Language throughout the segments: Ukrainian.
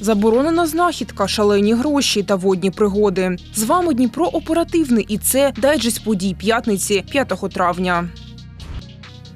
Заборонена знахідка, шалені гроші та водні пригоди. З вами Дніпро оперативний і це дайджест подій п'ятниці 5 травня.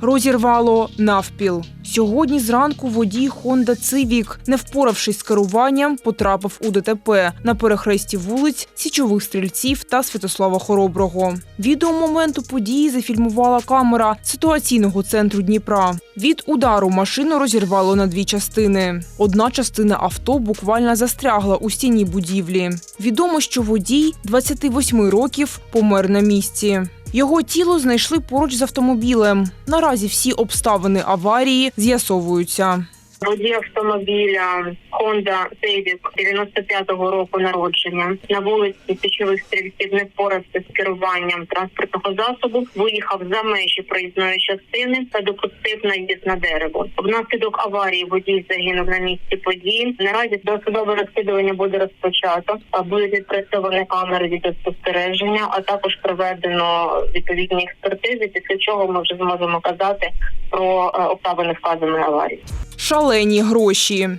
Розірвало навпіл. Сьогодні зранку водій Honda Civic, не впоравшись з керуванням, потрапив у ДТП на перехресті вулиць Січових стрільців та Святослава Хороброго. Відео моменту події зафільмувала камера ситуаційного центру Дніпра. Від удару машину розірвало на дві частини. Одна частина авто буквально застрягла у стіні будівлі. Відомо, що водій 28 років помер на місці. Його тіло знайшли поруч з автомобілем. Наразі всі обставини аварії з'ясовуються. Водій автомобіля Honda Civic 95-го року народження на вулиці Січових стрільців не впорався з керуванням транспортного засобу, виїхав за межі проїзної частини та допустив наїзд на дерево. Внаслідок аварії водій загинув на місці події. Наразі досудове розслідування буде розпочато. а Будуть відпрацьовані камери відеоспостереження, а також проведено відповідні експертизи. Після чого ми вже зможемо казати про е, обставини вказаної аварії. Шалені гроші.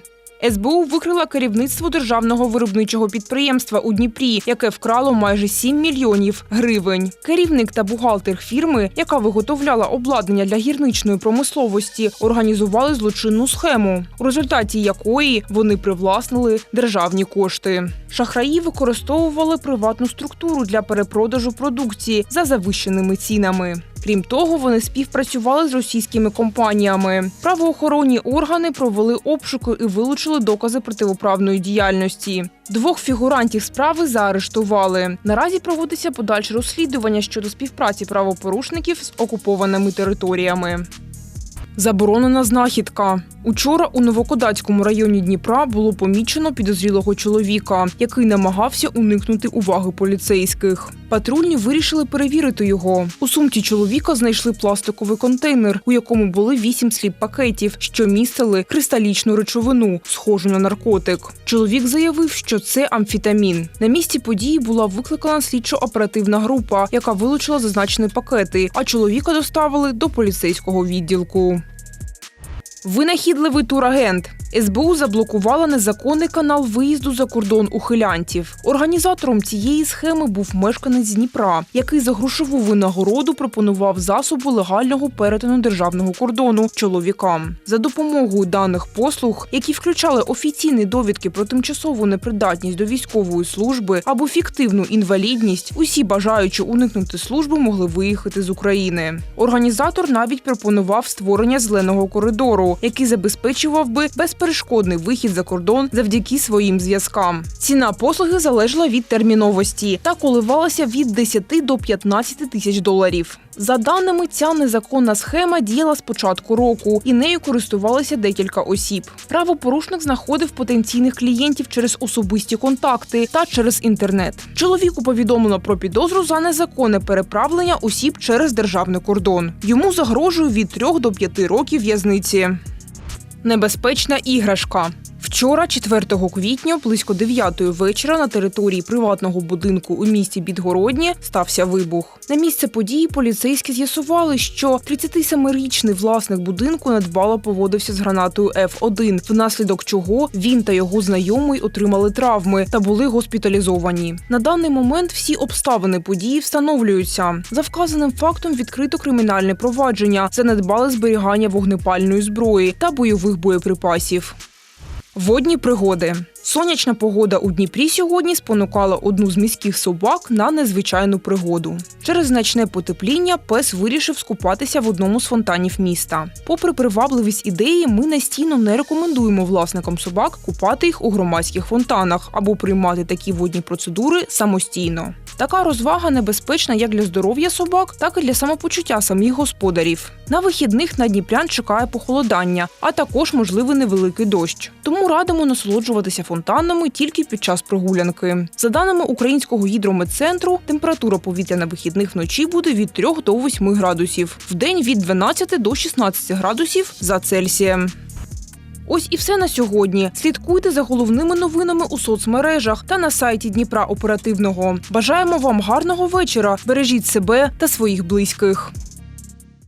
СБУ викрила керівництво державного виробничого підприємства у Дніпрі, яке вкрало майже 7 мільйонів гривень. Керівник та бухгалтер фірми, яка виготовляла обладнання для гірничної промисловості, організували злочинну схему, у результаті якої вони привласнили державні кошти. Шахраї використовували приватну структуру для перепродажу продукції за завищеними цінами. Крім того, вони співпрацювали з російськими компаніями. Правоохоронні органи провели обшуки і вилучили докази противоправної діяльності. Двох фігурантів справи заарештували. Наразі проводиться подальше розслідування щодо співпраці правопорушників з окупованими територіями. Заборонена знахідка. Учора у Новокодацькому районі Дніпра було помічено підозрілого чоловіка, який намагався уникнути уваги поліцейських. Патрульні вирішили перевірити його. У сумці чоловіка знайшли пластиковий контейнер, у якому були вісім сліп пакетів, що містили кристалічну речовину, схожу на наркотик. Чоловік заявив, що це амфітамін. На місці події була викликана слідчо-оперативна група, яка вилучила зазначені пакети, а чоловіка доставили до поліцейського відділку. Винахідливий турагент. СБУ заблокувала незаконний канал виїзду за кордон ухилянтів. Організатором цієї схеми був мешканець Дніпра, який за грошову винагороду пропонував засоби легального перетину державного кордону чоловікам. За допомогою даних послуг, які включали офіційні довідки про тимчасову непридатність до військової служби або фіктивну інвалідність, усі бажаючи уникнути служби могли виїхати з України. Організатор навіть пропонував створення зеленого коридору, який забезпечував би безперешкодний вихід за кордон завдяки своїм зв'язкам. Ціна послуги залежала від терміновості та коливалася від 10 до 15 тисяч доларів. За даними, ця незаконна схема діяла з початку року, і нею користувалися декілька осіб. Правопорушник знаходив потенційних клієнтів через особисті контакти та через інтернет. Чоловіку повідомлено про підозру за незаконне переправлення осіб через державний кордон. Йому загрожує від 3 до 5 років в'язниці. Небезпечна іграшка. Вчора, 4 квітня, близько 9 вечора, на території приватного будинку у місті Підгороднє стався вибух. На місце події поліцейські з'ясували, що 37-річний власник будинку недбало поводився з гранатою F1, внаслідок чого він та його знайомий отримали травми та були госпіталізовані. На даний момент всі обставини події встановлюються. За вказаним фактом відкрито кримінальне провадження за недбале зберігання вогнепальної зброї та бойових боєприпасів. Водні пригоди. Сонячна погода у Дніпрі сьогодні спонукала одну з міських собак на незвичайну пригоду. Через значне потепління пес вирішив скупатися в одному з фонтанів міста. Попри привабливість ідеї, ми настійно не рекомендуємо власникам собак купати їх у громадських фонтанах або приймати такі водні процедури самостійно. Така розвага небезпечна як для здоров'я собак, так і для самопочуття самих господарів. На вихідних на Дніпрян чекає похолодання, а також можливий невеликий дощ. Тому радимо насолоджуватися фонтанами тільки під час прогулянки. За даними українського гідрометцентру, температура повітря на вихідних вночі буде від 3 до 8 градусів, вдень від 12 до 16 градусів за Цельсієм. Ось і все на сьогодні. Слідкуйте за головними новинами у соцмережах та на сайті Дніпра Оперативного. Бажаємо вам гарного вечора. Бережіть себе та своїх близьких.